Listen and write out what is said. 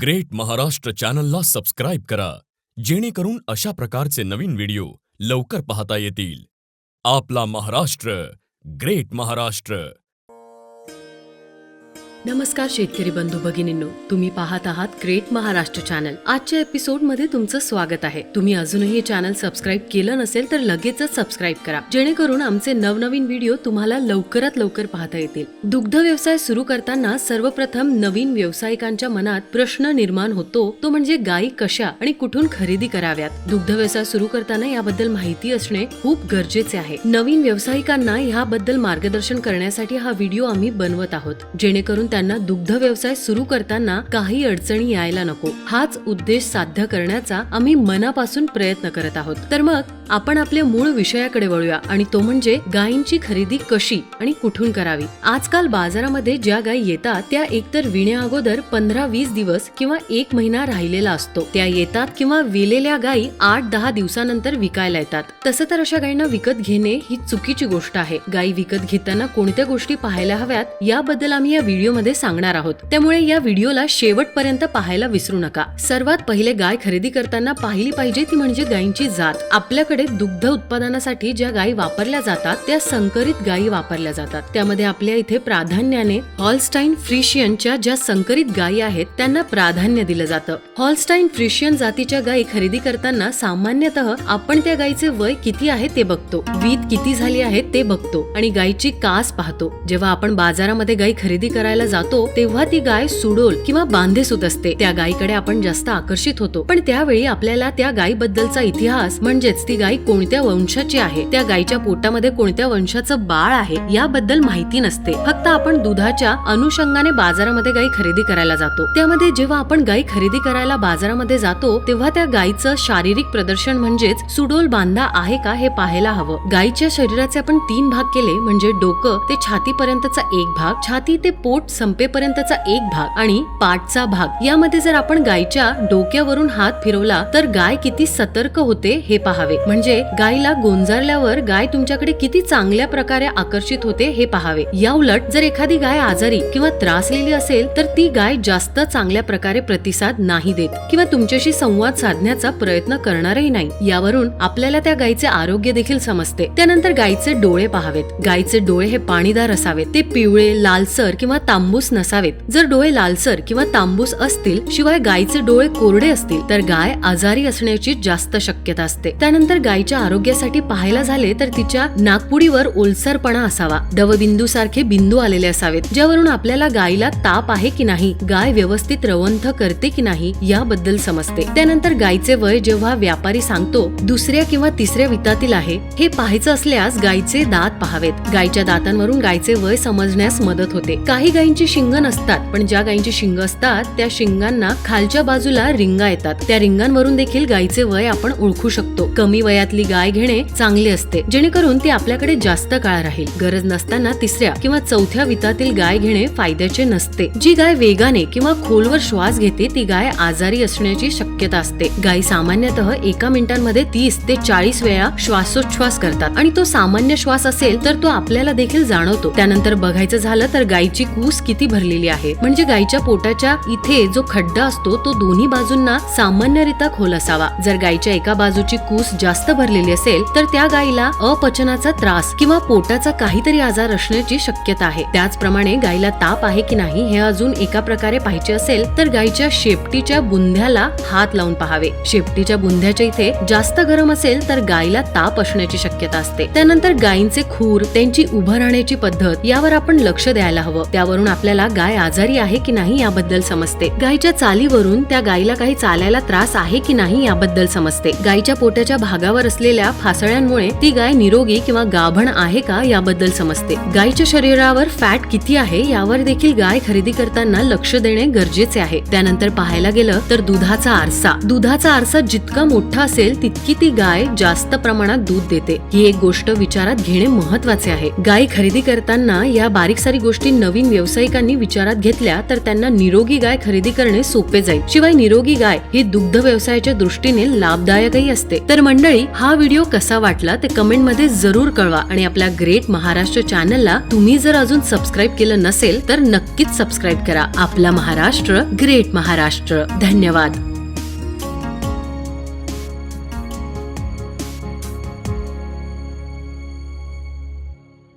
Great Maharashtra चॅनलला subscribe करा जेणेकरून अशा प्रकारचे नवीन व्हिडिओ लवकर पाहता येतील. आपला महाराष्ट्र ग्रेट महाराष्ट्र. नमस्कार शेतकरी बंधू भगिनींनो तुम्ही पाहत आहात ग्रेट महाराष्ट्र चॅनल. आजच्या एपिसोडमध्ये तुमचं स्वागत आहे. तुम्ही अजूनही चॅनल सबस्क्राईब केलं नसेल तर लगेचच सबस्क्राईब करा. जेणेकरून आमचे नवनवीन व्हिडिओ तुम्हाला लवकरात लवकर पाहता येतील. दुग्ध व्यवसाय सुरू करताना सर्वप्रथम नवीन व्यावसायिकांच्या मनात प्रश्न निर्माण होतो तो म्हणजे गायी कशा आणि कुठून खरेदी कराव्यात? दुग्ध व्यवसाय सुरू करताना याबद्दल माहिती असणे खूप गरजेचे आहे. नवीन व्यावसायिकांना याबद्दल मार्गदर्शन करण्यासाठी हा व्हिडिओ आम्ही बनवत आहोत. जेणेकरून त्यांना दुग्ध व्यवसाय सुरू करताना काही अडचणी यायला नको. हाच उद्देश साध्य करण्याचा आम्ही मनापासून प्रयत्न करत आहोत. तर मग आपण आपल्या मूळ विषयाकडे वळूया आणि तो म्हणजे गायींची खरेदी कशी आणि कुठून करावी. आजकाल बाजारामध्ये ज्या गायी येतात त्या एकतर विण्या अगोदर पंधरा वीस दिवस किंवा एक महिना राहिलेला असतो. त्या येतात किंवा विलेल्या गायी आठ दहा दिवसानंतर विकायला येतात. तसं तर अशा गायींना विकत घेणे ही चुकीची गोष्ट आहे. गायी विकत घेताना कोणत्या गोष्टी पाहायला हव्यात याबद्दल आम्ही या मध्ये सांगणार आहोत. त्यामुळे या व्हिडिओला शेवटपर्यंत पाहायला विसरू नका. सर्वात पहिले गाय खरेदी करताना पाहिली पाहिजे ती म्हणजे गायींची जात. आपल्याकडे दुग्ध उत्पादनासाठी ज्या गायी वापरल्या जातात त्या संकरित गायी वापरल्या जातात. त्यामध्ये आपल्या इथे प्राधान्याने हॉलस्टाईन फ्रिशियनच्या ज्या संकरित गायी आहेत त्यांना प्राधान्य दिलं जातं. हॉलस्टाईन फ्रिशियन जातीच्या गायी खरेदी करताना सामान्यतः आपण त्या गायीचे वय किती आहे ते बघतो. वीत किती झाली आहे ते बघतो. आणि गायीची कास पाहतो. जेव्हा आपण बाजारामध्ये गायी खरेदी करायला जातो तेव्हा ती गाय सुडोल किंवा बांधेसूत असते. त्या गायीकडे आपण जास्त आकर्षित होतो. पण त्यावेळी आपल्याला त्या गायीबद्दलचा इतिहास म्हणजेच ती गाय कोणत्या वंशाची आहे त्या गायीच्या पोटामध्ये कोणत्या वंशाचं बाळ आहे याबद्दल माहिती नसते. फक्त आपण दुधाच्या अनुषंगाने बाजारामध्ये गायी खरेदी करायला जातो. त्यामध्ये जेव्हा आपण गायी खरेदी करायला बाजारामध्ये जातो तेव्हा त्या गायीचं शारीरिक प्रदर्शन म्हणजेच सुडोल बांधा आहे का हे पाहायला हवं. गायीच्या शरीराचे आपण तीन भाग केले म्हणजे डोकं ते छातीपर्यंतचा एक भाग छाती ते पोट संपेपर्यंतचा एक भाग आणि पाठचा भाग. यामध्ये जर आपण गायीच्या डोक्यावरून हात फिरवला तर गाय किती सतर्क होते हे पाहावे. म्हणजे गायीला गोंजारल्यावर गाय तुमच्याकडे किती चांगल्या प्रकारे आकर्षित होते हे पाहावे. या उलट जर एखादी गाय आजारी किंवा त्रासलेली असेल तर ती गाय जास्त चांगल्या प्रकारे प्रतिसाद नाही देत किंवा तुमच्याशी संवाद साधण्याचा प्रयत्न करणारही नाही. यावरून आपल्याला त्या गायीचे आरोग्य देखील समजते. त्यानंतर गायीचे डोळे पाहावेत. गायीचे डोळे हे पाणीदार असावेत. ते पिवळे लालसर किंवा तांबूस नसावेत. जर डोळे लालसर किंवा तांबूस असतील शिवाय गायीचे डोळे कोरडे असतील तर गाय आजारी असण्याची जास्त शक्यता असते. त्यानंतर गायीच्या आरोग्यासाठी पाहायला झाले तर तिच्या नागपुडीवर ओलसरपणा असावा. दवबिंदू सारखे बिंदू आलेले असावेत ज्यावरून आपल्याला गायीला ताप आहे की नाही गाय व्यवस्थित रवंथ करते की नाही याबद्दल समजते. त्यानंतर गायीचे वय जेव्हा व्यापारी सांगतो दुसऱ्या किंवा तिसऱ्या वितातील आहे हे पाहायचं असल्यास गायीचे दात पाहावेत. गायीच्या दातांवरून गायीचे वय समजण्यास मदत होते. काही गायींची शिंग नसतात पण ज्या गायींची शिंग असतात त्या शिंगांना खालच्या बाजूला रिंगा येतात. त्या रिंगांवरून देखील गायीचे वय आपण ओळखू शकतो. कमी वयातली गाय घेणे चांगले असते जेणेकरून ती आपल्याकडे जास्त काळ राहील. गरज नसताना तिसऱ्या किंवा चौथ्या वितातील गाय घेणे फायद्याचे नसते. जी गाय वेगाने किंवा खोलवर श्वास घेते ती गाय आजारी असण्याची शक्यता असते. गायी सामान्यतः एका मिनिटांमध्ये तीस ते चाळीस वेळा श्वासोच्छ्वास करतात आणि तो सामान्य श्वास असेल तर तो आपल्याला देखील जाणवतो. त्यानंतर बघायचं झालं तर गायीची कूस किती भरलेली आहे. म्हणजे गायीच्या पोटाच्या इथे जो खड्डा असतो तो दोन्ही बाजूंना सामान्यरित्या खोल असावा. जर गायीच्या एका बाजूची कूस जास्त भरलेली असेल तर त्या गायीला अपचनाचा त्रास किंवा पोटाचा काहीतरी आजार असण्याची शक्यता आहे. त्याचप्रमाणे गायीला ताप आहे की नाही हे अजून एका प्रकारे पाहायचे असेल तर गायीच्या शेपटीच्या बुंध्याला हात लावून पाहावे. शेपटीच्या बुंध्याच्या इथे जास्त गरम असेल तर गायीला ताप असण्याची शक्यता असते. त्यानंतर गायींचे खूर त्यांची उभं राहण्याची पद्धत यावर आपण लक्ष द्यायला हवं. त्यावरून आपल्याला गाय आजारी आहे की नाही याबद्दल समजते. गायीच्या चालीवरून त्या गायीला काही चालायला त्रास आहे की नाही याबद्दल समजते. गायीच्या पोटाच्या भागावर असलेल्या फासळ्यांमुळे ती गाय निरोगी किंवा गाभण आहे का याबद्दल समजते. गायीच्या शरीरावर फॅट किती आहे यावर देखील गाय खरेदी करताना लक्ष देणे गरजेचे आहे. त्यानंतर पाहायला गेलं तर दुधाचा आरसा. दुधाचा आरसा जितका मोठा असेल तितकी ती गाय जास्त प्रमाणात दूध देते. ही एक गोष्ट विचारात घेणे महत्त्वाचे आहे. गाय खरेदी करताना या बारीक सारी गोष्टी नवीन व्यवसाय व्यावसायिकांनी विचारात घेतल्या तर त्यांना निरोगी गाय खरेदी करणे सोपे जाईल. शिवाय निरोगी गाय ही दुग्ध व्यवसायाच्या दृष्टीने लाभदायकही असते. तर मंडळी हा व्हिडिओ कसा वाटला ते कमेंटमध्ये जरूर कळवा आणि आपल्या ग्रेट महाराष्ट्र चॅनलला तुम्ही जर अजून सबस्क्राईब केलं नसेल तर नक्कीच सबस्क्राईब करा. आपला महाराष्ट्र ग्रेट महाराष्ट्र. धन्यवाद.